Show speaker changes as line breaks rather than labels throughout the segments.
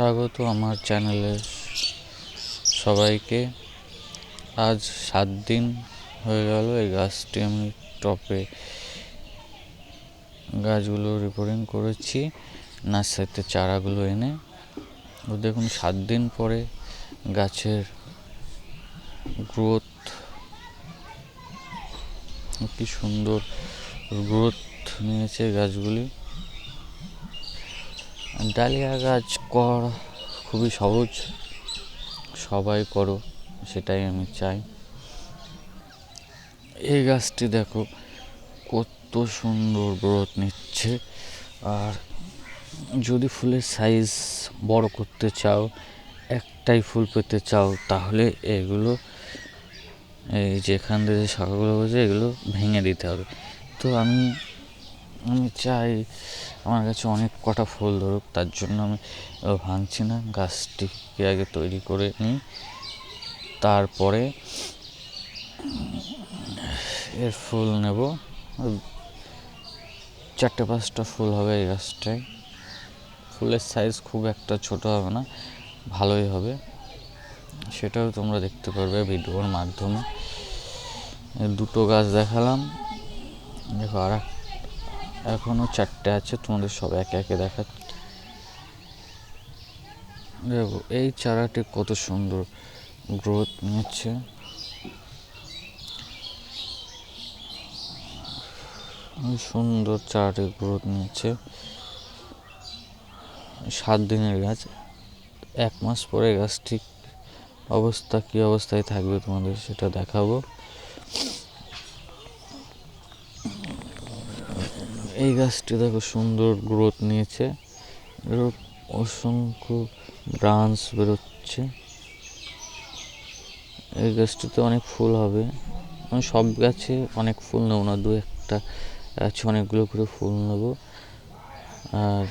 স্বাগত আমার চ্যানেলে সবাইকে। আজ সাত দিন হয়ে গেল এই গাছটি আমি টপে গাছগুলো রিপোর্টিং করেছি, নার্সারিতে চারাগুলো এনে। ও দেখুন, সাত দিন পরে গাছের গ্রোথ কি সুন্দর গ্রোথ নিয়েছে গাছগুলি। ডালিয়া গাছ করা খুবই সহজ। সবাই করো, সেটাই আমি চাই। এই গাছটি দেখো, কত সুন্দর গ্রোথ নিচ্ছে। আর যদি ফুলের সাইজ বড় করতে চাও, একটাই ফুল পেতে চাও, তাহলে এগুলো, এই যেখান থেকে শাখাগুলো হয়েছে, এগুলো ভেঙে দিতে হবে। তো আমি আমি চাই আমার কাছে অনেক কটা ফুল ধরুক, তার জন্য আমি ভাঙছি না, গাছটিকে আগে তৈরি করে নিই। তারপরে এর ফুল নেব। চারটে পাঁচটা ফুল হবে এই গাছটায়। ফুলের সাইজ খুব একটা ছোট হবে না, ভালোই হবে। সেটাও তোমরা দেখতে পারবে ভিডিওর মাধ্যমে। দুটো গাছ দেখালাম। দেখো আর এক- এখনও চারটে আছে, তোমাদের সব একে একে দেখা দেখো, এই চারাটি কত সুন্দর গ্রোথ নিচ্ছে। সুন্দর চারাটি গ্রোথ নিচ্ছে। সাত দিনের গাছ, এক মাস পরে গাছ ঠিক অবস্থা, কী অবস্থায় থাকবে তোমাদের সেটা দেখাবো। এই গাছটি দেখো সুন্দর গ্রোথ নিয়েছে। অসংখ্য ব্রাঞ্চ বেরোচ্ছে। এই গাছটিতে অনেক ফুল হবে। আমি সব গাছে অনেক ফুল নেব না, দু একটা গাছে অনেকগুলো করে ফুল নেব। আর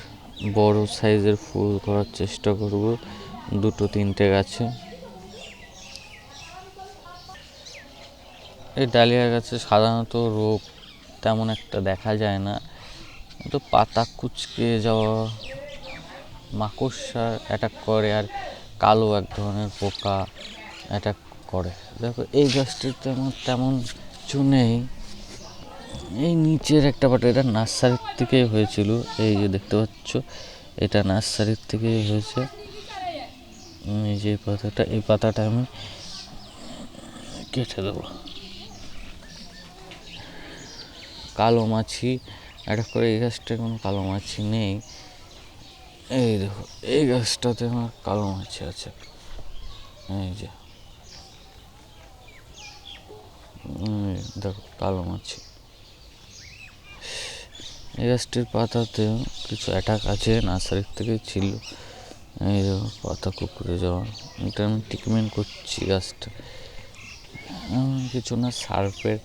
বড় সাইজের ফুল করার চেষ্টা করব দুটো, তিনটে গাছে। এই ডালিয়া গাছে সাধারণত রোগ তেমন একটা দেখা যায় না। কিন্তু পাতা কুচকে যাওয়া, মাকড়সা অ্যাটাক করে আর কালো এক ধরনের পোকা অ্যাটাক করে। দেখো, এই গাছটির তেমন তেমন কিছু নেই। এই নিচের একটা পাতা এটা নার্সারির থেকেই হয়েছিল। এই যে দেখতে পাচ্ছ, এটা নার্সারির থেকেই হয়েছে। এই যে পাতাটা, এই পাতাটা আমি কেটে দেবো। কালো মাছি একটা করে এই গাছটায় কোনো কালো মাছি নেই। এই দেখো, এই গাছটাতে আমার কালো মাছি আছে। এই যে। দেখো, কালো মাছি। এই গাছটির পাতাতে কিছু অ্যাটাক আছে নার্সারির থেকে ছিল। এই দেখো, পাতা কুকুরে যাওয়া। এটা আমি ট্রিটমেন্ট করছি গাছটা। কিছু না সার্ফের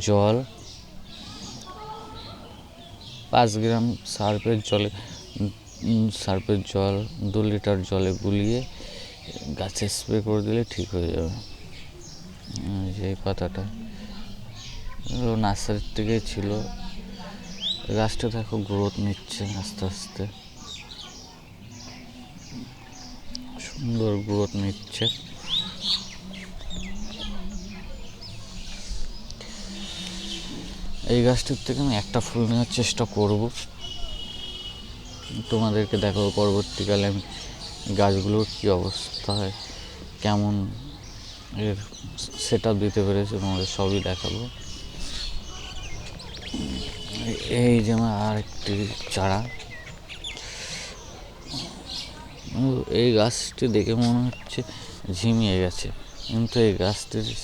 জল। পাঁচ গ্রাম সার্ফের জলে সার্ফের জল, দু লিটার জলে গুলিয়ে গাছে স্প্রে করে দিলে ঠিক হয়ে যাবে। এই পাতাটা। নার্সারির থেকে ছিল। গাছটা দেখো গ্রোথ নিচ্ছে আস্তে আস্তে। সুন্দর গ্রোথ নিচ্ছে। এই গাছটির থেকে আমি একটা ফুল নেওয়ার চেষ্টা করব। তোমাদেরকে দেখাবো, পরবর্তীকালে আমি গাছগুলোর কী অবস্থা হয় কেমন এর সেট আপ দিতে পেরেছে, তোমাদের সবই দেখাবো। এই- যে আমার আর একটি চারা। এই গাছটি দেখে মনে হচ্ছে ঝিমিয়ে গেছে, কিন্তু এই গাছটির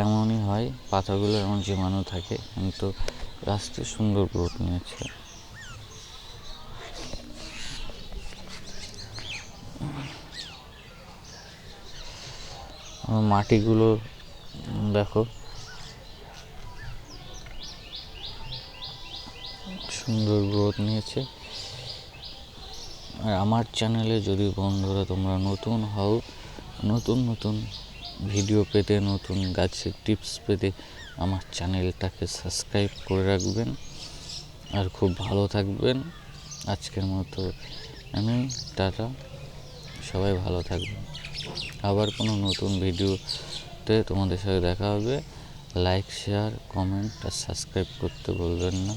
এমনই হয় পাতাগুলো এমন জমানো থাকে, কিন্তু গাছটি সুন্দর গ্রোথ নিয়েছে। মাটিগুলো, দেখো। সুন্দর গ্রোথ নিয়েছে। আর আমার চ্যানেলে যদি বন্ধুরা তোমরা নতুন হও, নতুন নতুন ভিডিও পেতে, নতুন গাছের টিপস পেতে আমার চ্যানেলটাকে সাবস্ক্রাইব করে রাখবেন। আর খুব ভালো থাকবেন। আজকের মতো আমি টাটা। সবাই ভালো থাকবে আবার কোনো নতুন ভিডিওতে তোমাদের সাথে দেখা হবে। লাইক, শেয়ার, কমেন্ট আর সাবস্ক্রাইব করতে বলবেন না।